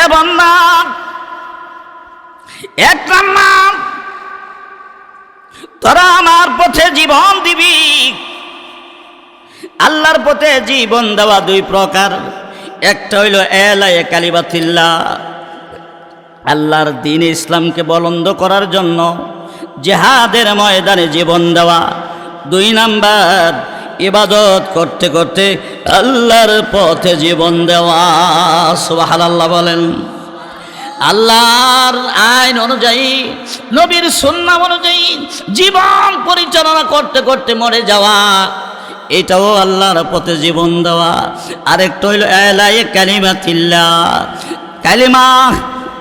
এ বন্যা এক নাম তোরা আমার পথে জীবন দিবি। আল্লাহর পথে জীবন দেওয়া দুই প্রকার। একটা হইল এলায়ে কালিবাতিল্লা আল্লাহর দিন ইসলামকে বলন্দ করার জন্য জেহাদের ময়দানে জীবন দেওয়া। দুই নাম্বার ইবাদত করতে করতে আল্লাহর পথে জীবন দেওয়া সুবাহান আল্লাহ বলেন। আল্লাহর আইন অনুযায়ী, নবীর সুন্নাম অনুযায়ী জীবন পরিচালনা করতে করতে মরে যাওয়া, এটাও আল্লাহর পথে জীবন দেওয়া। আরেকটা হইল, এলাই কালিমা তিল্লা কালিমা,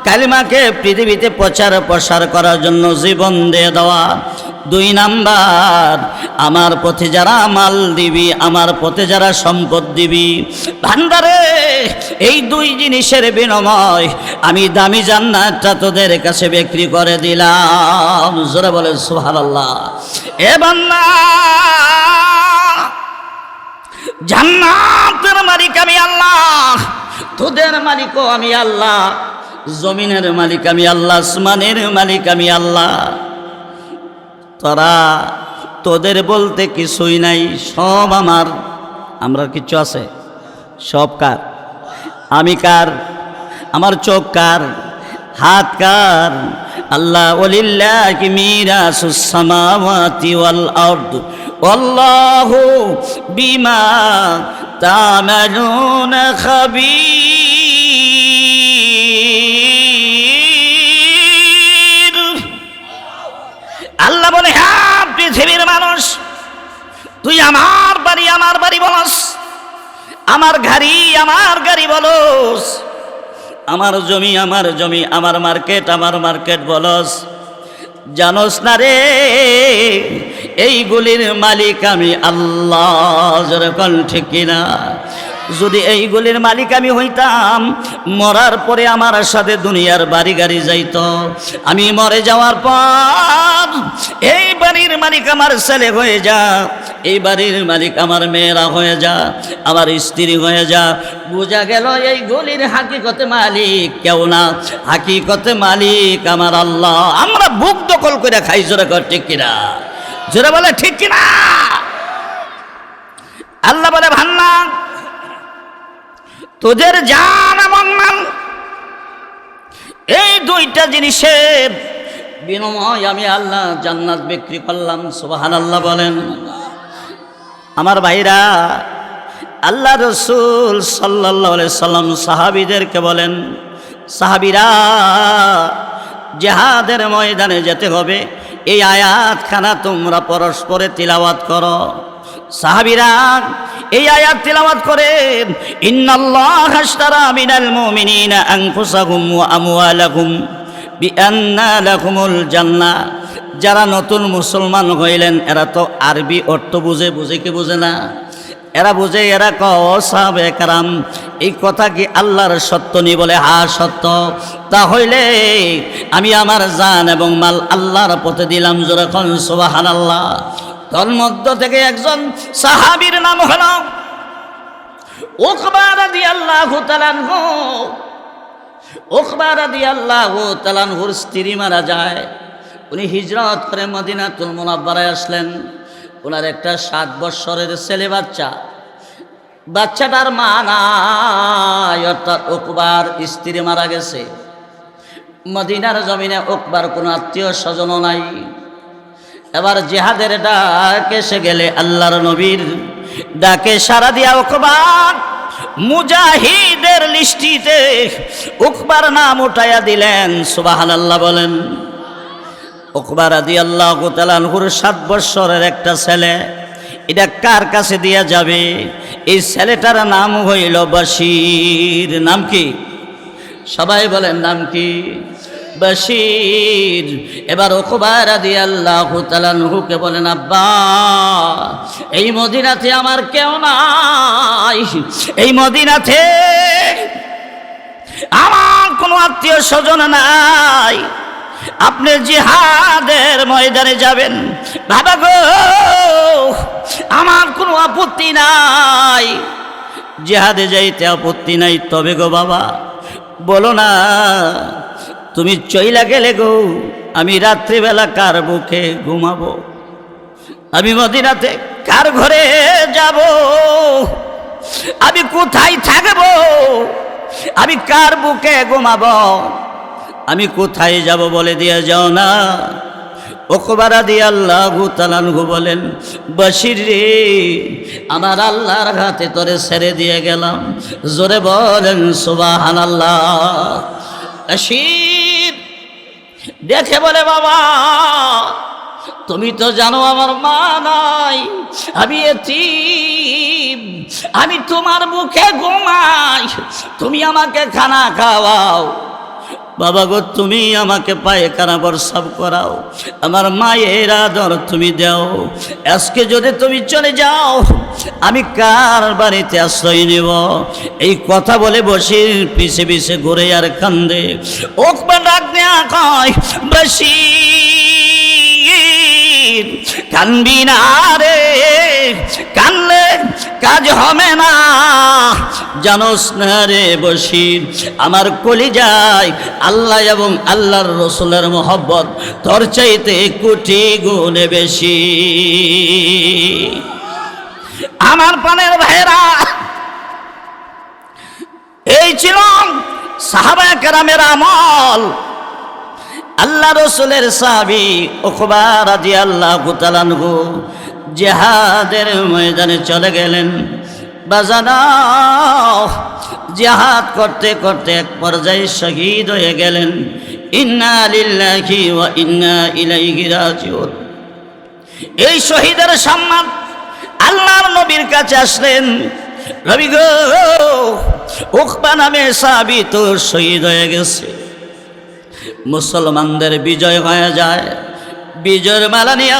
কালিমাকে পৃথিবীতে প্রচার প্রসার করার জন্য জীবন দিয়ে দেওয়া। দুই নাম্বার, আমার পথে যারা মাল দিবি, আমার পথে যারা সম্পদ দিবি। ভান্ডারে, এই দুই জিনিসের বিনিময় আমি দামি জান্নাতটা তোদের কাছে বিক্রি করে দিলাম। জোরে বলে সুবহানাল্লাহ। এ বান্না জান্নাতের মালিক আমি আল্লাহ, তোদের মালিকও আমি আল্লাহ, জমিনের মালিক আমি আল্লাহ, আসমানের মালিক আমি আল্লাহ। তোরা তোদের বলতে কিছুই নাই, সব আমার। আমরা কিছু আছে? সব কার? আমি কার? আমার চোখ কার? হাত কার? আল্লাহ ওলিল্লাহ ওয়াল বিমা তামালুনা খাবীর। আল্লাহ বলে হ্যাঁ পৃথিবীর মানুষ, তুই আমার বাড়ি আমার বাড়ি বলস, আমার গাড়ি আমার গাড়ি বলস, আমার জমি আমার জমি, আমার মার্কেট আমার মার্কেট বলস, জানোস না রে, এইগুলির মালিক আমি আল্লাহ, যেরকম ঠিক কিনা? যদি এইগুলির মালিক আমি হইতাম, মরার পরে আমার সাথে দুনিয়ার বাড়ি গাড়ি যাইত। আমি মরে যাওয়ার পর এই বাড়ির মালিক আমার ছেলে হয়ে যা, এই বাড়ির মালিক আমার মেয়েরা হয়ে যা, আমার স্ত্রী হয়ে যা। বোঝা গেল এই গলির হাকিকতে মালিক কেউ না। হাকিকতে মালিক আমার আল্লাহ। আমরা বুক দখল করে খাই, জোরে কর, ঠিক কিনা? জোরে বলে, ঠিক কিনা? আল্লাহ বলে ভান্না তোদের জান এবং মাল। এই দুইটা জিনিসের বিনিময় আমি আল্লাহ জান্নাত বিক্রি করলাম সুবাহান আল্লাহ বলেন। আমার ভাইরা, আল্লাহ রসুল সাল্লাহ সাল্লাম সাহাবিদেরকে বলেন, সাহাবিরা, জেহাদের ময়দানে যেতে হবে। এই আয়াতখানা তোমরা পরস্পরে তিলাওয়াত করো। সাহাবিরা এই আয়াত তিলাওয়াত করেন, ইন্নাল্লাহ হাশতারা মিনাল মুমিনিনা আনফুসাহুম ওয়া আমওয়ালাহুম বিআন্না লাহুমুল জান্নাহ যারা নতুন মুসলমান হইলেন, এরা তো আরবি অর্থ বুঝে বুঝে কি বুঝে না? এরা বুঝে, এরা কাম কারাম এই কথা কি আল্লাহর সত্য নি বলে? হা, সত্য। তাহলে আমি আমার জান এবং মাল আল্লাহর পথে দিলাম যখন সোবাহান আল্লাহ তোর মধ্য থেকে একজন সাহাবির নাম হল স্ত্রী মারা যায়। উনি করে আসলেন। ওনার একটা সাত বৎসরের ছেলে বাচ্চা। বাচ্চাটার মা নাই, অর্থাৎ ওকবার স্ত্রী মারা গেছে। মদিনার জমিনে ওকবার কোনো আত্মীয় স্বজনও নাই। এবার জেহাদের ডাক এসে গেলে আল্লাহর নবীর ডাকে সারা দিয়া ওকবার মুজাহিদের লিস্টিতে উকবার নাম উঠাইয়া দিলেন সুবাহান আল্লাহ বলেন। ওকবার আদি আল্লাহ তালানহুর সাত বৎসরের একটা ছেলে, এটা কার কাছে দিয়া যাবে? এই ছেলেটার নাম হইল বশির। নাম কি? সবাই বলেন, নাম কি? বশির। এবার ওকবার আদি আল্লাহ তালানহুকে বলেন, আব্বা, এই মদিনাতে আমার কেউ নাই। এই মদিনাতে আমার কোনো আত্মীয় স্বজন নাই। আপনি জিহাদের ময়দানে যাবেন। বাবা গো, আমার কোনো আপত্তি নাই। জেহাদে যাইতে আপত্তি নাই। তবে গো বাবা, বলো না তুমি চইলা গেলে গো, আমি রাত্রিবেলা কার বুকে ঘুমাবো? আমি মদিনাতে কার ঘরে যাব? আমি কোথায় থাকব? আমি কার বুকে ঘুমাবো? আমি কোথায় যাব বলে দিয়ে যাও না? ওকবারা দিয়ে আল্লাহ তালানহু বলেন বসির রে, আমার আল্লাহর হাতে তোরে ছেড়ে দিয়ে গেলাম। জোরে বলেন সুবাহান আল্লাহ বশির দেখে বলে, বাবা, তুমি তো জানো আমার মা নাই, আমি আমি তোমার মুখে ঘুমাই, তুমি আমাকে খানা খাওয়াও। বাবা গো, তুমি আমাকে পায়খানা সব করাও। আমার মায়ের আদর তুমি দাও। আজকে যদি তুমি চলে যাও, আমি কার বাড়িতে আশ্রয় নেব? এই কথা বলে বসে পিছে পিছে ঘুরে আর কান্দে। ওকবার রাখ দেয়া কয়, বসি। কানবি না রে, কানলে কাজ হবে না। জানোস না রে বসির আমার কলি যায় আল্লাহ এবং আল্লাহর রসুলের মোহব্বত, তোর চাইতে কোটি গুণে বেশি। আমার পানের ভাইরা এই ছিল সাহাবা কেরামের আমল। আল্লাহ রসুলের সাবি ওখবার আদি আল্লাহ গুতালানহু জেহাদের ময়দানে চলে গেলেন। বাজানা, জেহাদ করতে করতে এক পর্যায়ে শহীদ হয়ে গেলেন। ইন্না লিল্লাহি ওয়া ইন্না ইলাইহি রাজিউন। এই শহীদের সম্মান আল্লাহর নবীর কাছে আসলেন। রবি গো উকবা নামে সাবি তো শহীদ হয়ে গেছে। মুসলমানদের বিজয় হয়ে যায়। বিজয়ের মালা নিয়ে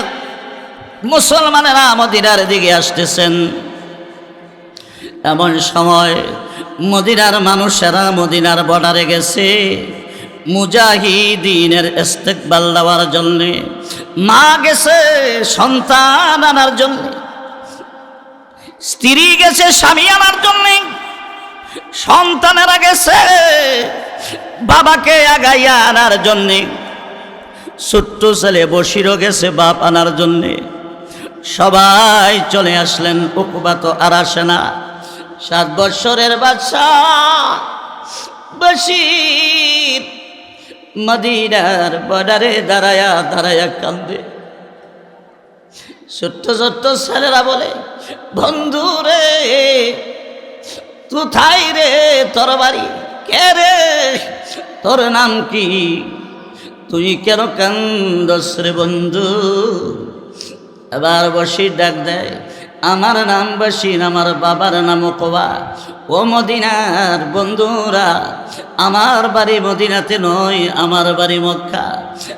মুসলমানেরা মদিনার দিকে আসতেছেন। এমন সময় মদিনার মানুষেরা মদিনার বর্ডারে গেছে। মুজাহিদিনের ইস্তেকবাল দেওয়ার জন্যে মা গেছে, সন্তান আনার জন্য, স্ত্রী গেছে, স্বামী আনার জন্যে, সন্তানেরা গেছে। বাবাকে আগাইয়া আনার জন্যে। ছোট্ট ছেলে বসিরও গেছে বাপ আনার জন্যে। সবাই চলে আসলেন উকুবাত আর আসে না। সাত বৎসরের বাচ্চা বসির মদিনার বর্ডারে দাঁড়ায়া দাঁড়ায়া কান্দে। ছোট্ট ছোট্ট ছেলেরা বলে বন্ধু রে কোথায় রে তোর বাড়ি? কে রে? তোর নাম কি? তুই কেন কান্দস রে বন্ধু? এবার বসি ডাক দেয়, আমার নাম বসির আমার বাবার নাম কবা ও মদিনার বন্ধুরা, আমার বাড়ি মদিনাতে নয়, আমার বাড়ি মক্কা।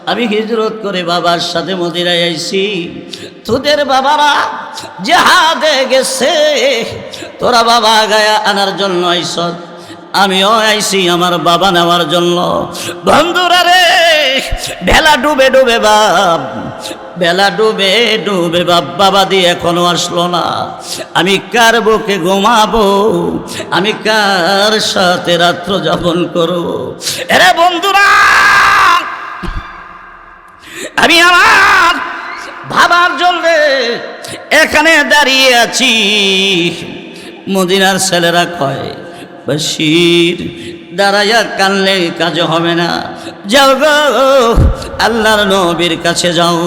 আমি হিজরত করে বাবার সাথে মদিনায় আইছি। তোদের বাবারা জাহাদে গেছে, তোরা বাবা গায়া আনার জন্য আইসত। আমিও আইছি আমার বাবা নেওয়ার জন্য। বন্ধুরা রে, বেলা ডুবে ডুবে বাপ, বেলা ডুবে ডুবে বাপ, বাবা দিয়ে এখনও আসলো না। আমি কার বুকে ঘুমাবো? আমি কার সাথে রাত্র যাপন করব? এরে বন্ধুরা, আমি আমার ভাবার জন্য এখানে দাঁড়িয়ে আছি। মদিনার ছেলেরা কয় বশির। দাঁড়াইয়া কানলে কাজ হবে না। যাও গো, আল্লাহর নবীর কাছে যাও।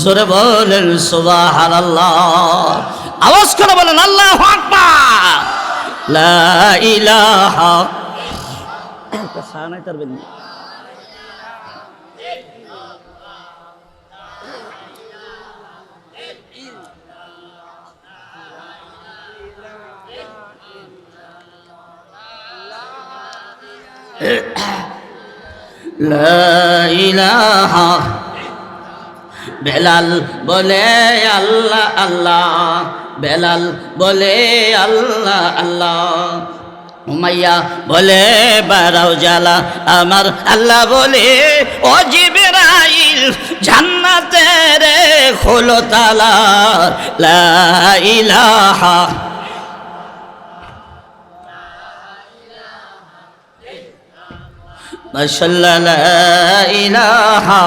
জোরে বলেন সুবাহ আওয়াজ করে বলেন, আল্লাহ লা ইলাহা। সানাই তারবেন বেলাল বলে আল্লাহ আল্লাহ। বেলাল বলে আল্লাহ আল্লাহ। উমাইয়া বলে, বারাও জালা আমার আল্লাহ বলে, ও জিবরাইল জান্নাতে রে খোলো তালা লা ইলাহা মাশাল্লাহ লা ইলাহা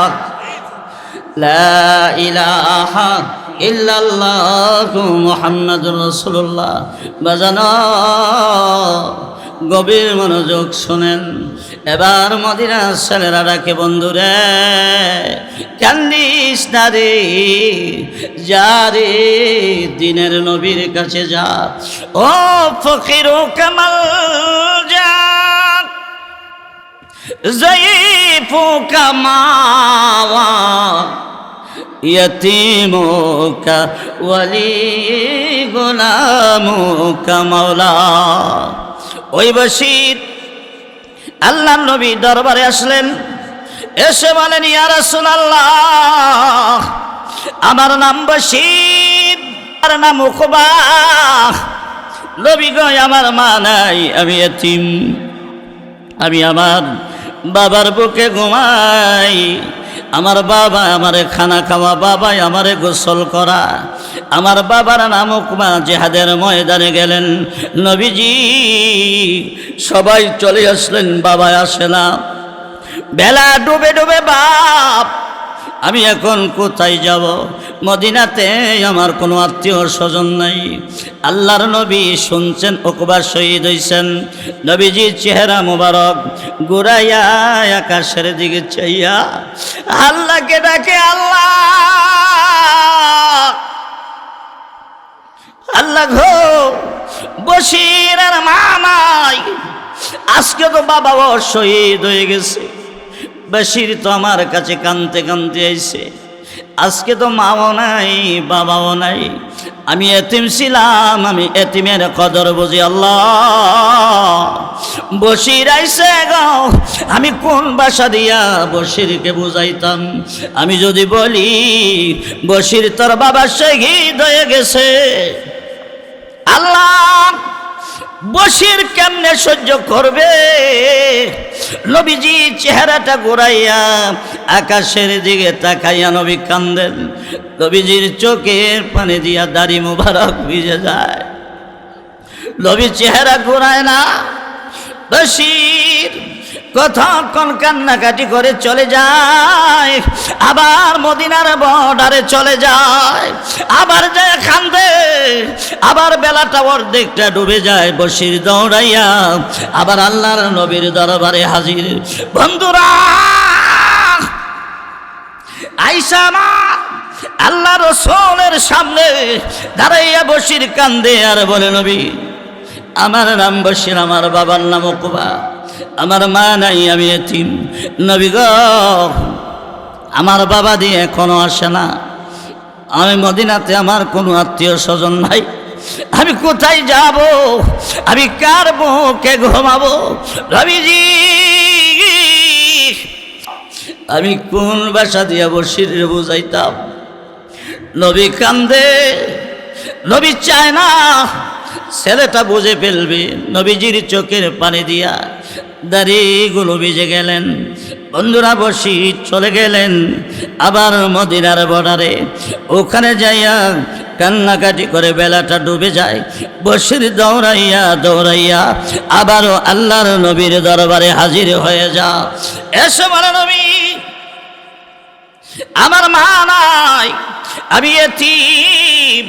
লা ইলাহা ইল্লাল্লাহু মুহাম্মাদুর রাসূলুল্লাহ। বাজানো গভীর মনোযোগ শোনেন। এবার মদিনা ছেলেরা ডাকে, বন্ধুরে, কান্দিস না রে, দিনের নবীর কাছে যা। ও ফকির ও কামাল ضعیفوں کا ماوا یتیموں کا ولی غلاموں ওই বসির আল্লাহ নবী দরবারে আসলেন, এসে বলেন ইয়ার আল্লাহ আমার নাম বসির আর নাম উকবা। নবী গয় আমার মা নাই, আমি এতিম আমি আমার বাবার বুকে ঘুমাই। আমার বাবা আমারে খানা খাওয়া, বাবাই আমারে গোসল করা। আমার বাবার নাম উকমা জেহাদের ময়দানে গেলেন। নবীজি, সবাই চলে আসলেন বাবা আসে না। বেলা ডুবে ডুবে বাপ আমি এখন কোথায় যাব? মদিনাতে আমার কোনো আত্মীয় স্বজন নাই। আল্লাহর নবী শুনছেন ওকবা শহীদ হইছেন। নবীজির চেহারা মোবারক গুড়াইয়া আকাশের দিকে চাইয়া আল্লাহকে ডাকে আল্লাহ। আল্লাহ ঘো বসির আর মা নাই। আজকে তো বাবা শহীদ হয়ে গেছে। বসির তো আমার কাছে কানতে কানতে আইছে। আজকে তো মাও নাই, বাবাও নাই। আমি এতিম ছিলাম, আমি এতিমের কদর বুঝি আল্লাহ। বসির আইসে গাও আমি কোন বাসা দিয়া বসিরকে বুঝাইতাম? আমি যদি বলি বসির তোর বাবা শহীদ হয়ে গেছে। আল্লাহ বসির কেমনে সহ্য করবে? নবীজি চেহারাটা ঘোরাইয়া আকাশের দিকে তাকাইয়া নবী কান্দেন। নবীজির চোখের পানি দিয়া দাড়ি মুবারক ভিজে যায়। নবী চেহারা ঘোরায় না। বসির কতক্ষণ কান্নাকাটি করে চলে যায়, আবার মদিনার বর্ডারে চলে যায়, আবার যায় খান্দে, আবার বেলাটা অর্ধেকটা ডুবে যায় বসির দৌড়াইয়া, আবার আল্লাহর নবীর দরবারে হাজির। বন্ধুরা, আইসা আমার আল্লাহ রসুলের সামনে দাঁড়াইয়া বসির কান্দে আর বলে, নবী, আমার নাম বসির, আমার বাবার নাম কুবা আমার মা নাই, আমি এতিম। নবী গো, আমার বাবা দিয়ে এখনও আসে না। আমি মদিনাতে আমার কোনো আত্মীয় স্বজন নাই। আমি কোথায় যাব? আমি কার মুখে ঘুমাবো? রবিজি, আমি কোন বাসা দিয়া বসির বুঝাইতাম? নবী কান্দে, নবী চায় না, ছেলেটা বুঝে ফেলবে। নবীজির চোখের পানি দিয়া দাড়িগুলো ভিজে গেলেন। বন্ধুরা বসি চলে গেলেন আবার মদিনার বর্ডারে। ওখানে যাইয়া কান্নাকাটি করে বেলাটা ডুবে যায়। বসির দৌড়াইয়া দৌড়াইয়া আবারও আল্লাহর নবীর দরবারে হাজির হয়ে যা। এসে বলে নবী, আমার মা নাই, আমি এতিম।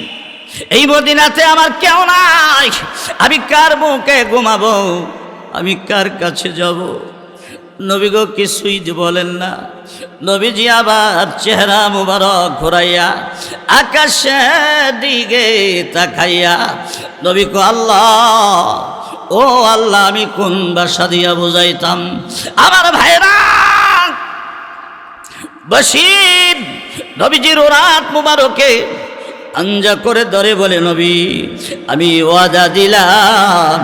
এই মদিনাতে আমার কেউ নাই, আমি কার মুখে ঘুমাবো? আমি কার কাছে যাব? নবী গো কিছুই বলেন না। নবীজি আবার চেহারা মুবারক ঘুরাইয়া আকাশের দিকে তাকাইয়া, নবী কো আল্লাহ, ও আল্লাহ, আমি কোন বাসা দিয়া বুঝাইতাম? আমার ভাইরা বসির নবীজির রাত মুবারকে আঞ্জা করে ধরে বলে, নবী, আমি ওয়াদা দিলাম,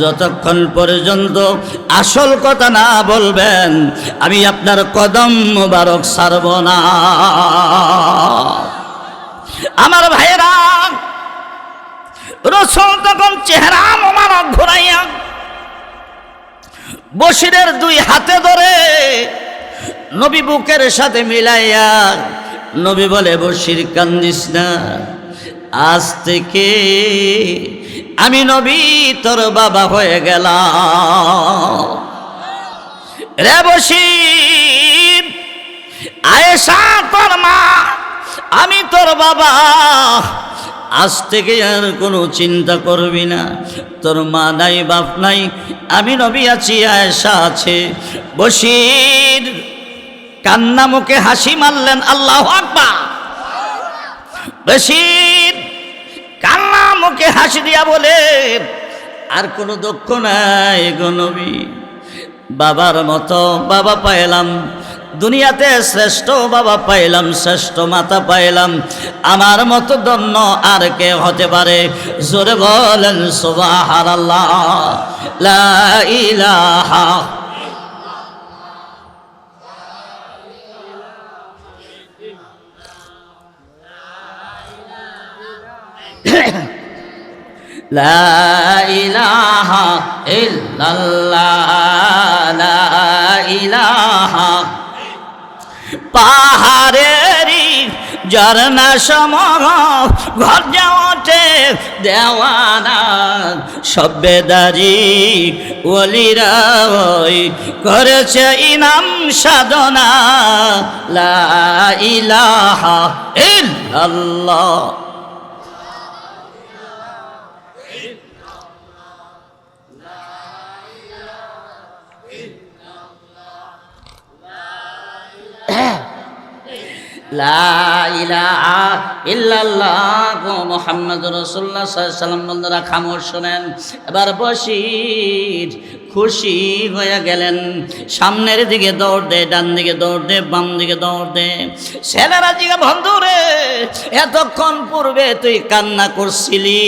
যতক্ষণ পর্যন্ত আসল কথা না বলবেন, আমি আপনার কদম মুবারক সারব না। আমার ভাইরা রসুল তখন চেহারা মোবারক ঘুরাইয়া বসিরের দুই হাতে ধরে নবী বুকের সাথে মিলাইয়া নবী বলে বসির কান্দিস না। আজ থেকে আমি নবী, তোর বাবা হয়ে গেলাম। রে বসির আয়েশা, তোর মা, আমি তোর বাবা। আজ থেকে আর কোনো চিন্তা করবি না। তোর মা নাই, বাপ নাই, আমি নবী আছি, আয়েশা আছে। বসির কান্না মুখে হাসি মারলেন, আল্লাহ আকবার। কান্না মুখে হাসি দিয়া বলে আর কোনো দক্ষ নাই গো বাবার মতো বাবা পাইলাম, দুনিয়াতে শ্রেষ্ঠ বাবা পাইলাম, শ্রেষ্ঠ মাতা পাইলাম। আমার মতো দন্য আর কে হতে পারে। জোরে বলেন সুবাহার لا إله إلا الله لا إله পাহাড়েরই ঝর্ণা সমর ঘর যাওয়াতে দেওয়ানা সভ্যদারি ওলিরা ওই করেছে ইনাম সাধনা লা ইলাহা ইল্লাল্লাহ মোহাম্মদ রসুল্লাহ সাল্লাম বন্ধুরা খামোশ শোনেন। এবার বসির। খুশি হয়ে গেলেন। সামনের দিকে দৌড় দে, ডান দিকে দৌড় দে, বাম দিকে দৌড় দে। ছেলেরা দিকে বন্ধু রে এতক্ষণ পূর্বে তুই কান্না করছিলি?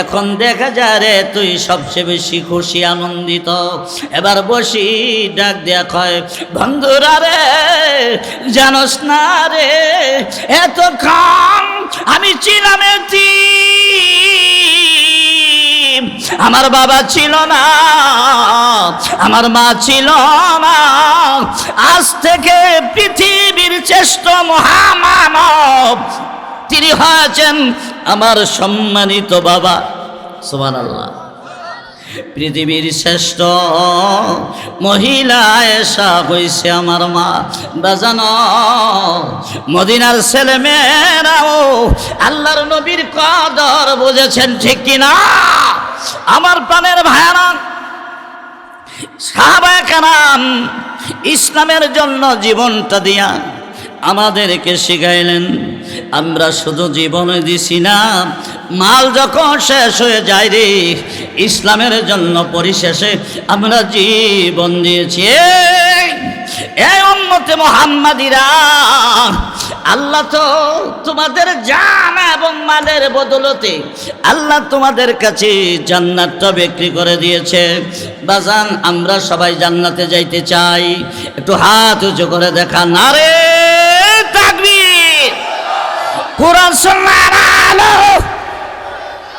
এখন দেখা যায় রে, তুই সবচেয়ে বেশি খুশি, আনন্দিত। এবার বসি, ডাক দেয়া কয়, বন্ধুরা রে, জানোস না রে, এতক্ষণ আমি ছিলাম। আমার বাবা ছিল না, আমার মা ছিল না। আজ থেকে পৃথিবীর শ্রেষ্ঠ মহামানব তিনি হয়েছেন আমার সম্মানিত বাবা। সোমান আল্লাহ পৃথিবীর শ্রেষ্ঠ মহিলা এসা হয়েছে আমার মা বাজানো। মদিনার ছেলে মেয়েরাও আল্লাহর নবীর কদর বুঝেছেন, ঠিক কিনা আমার প্রাণের সাহাবায়ে কারাম ইসলামের জন্য জীবনটা দিয়া আমাদেরকে শিখাইলেন, আমরা শুধু জীবনে দিছি না মাল যখন শেষ হয়ে যায় রে, ইসলামের জন্য পরিশেষে আমরা জীবন দিয়েছি। এই- এই উম্মতে আল্লাহ তো তোমাদের জান এবং মালের বদলতে আল্লাহ তোমাদের কাছে জান্নাতটা বিক্রি করে দিয়েছে। বাজান, আমরা সবাই জান্নাতে যাইতে চাই। একটু হাত উঁচু করে দেখা। না রে তাকবীর। কোরআন সুন্নাহর আলো।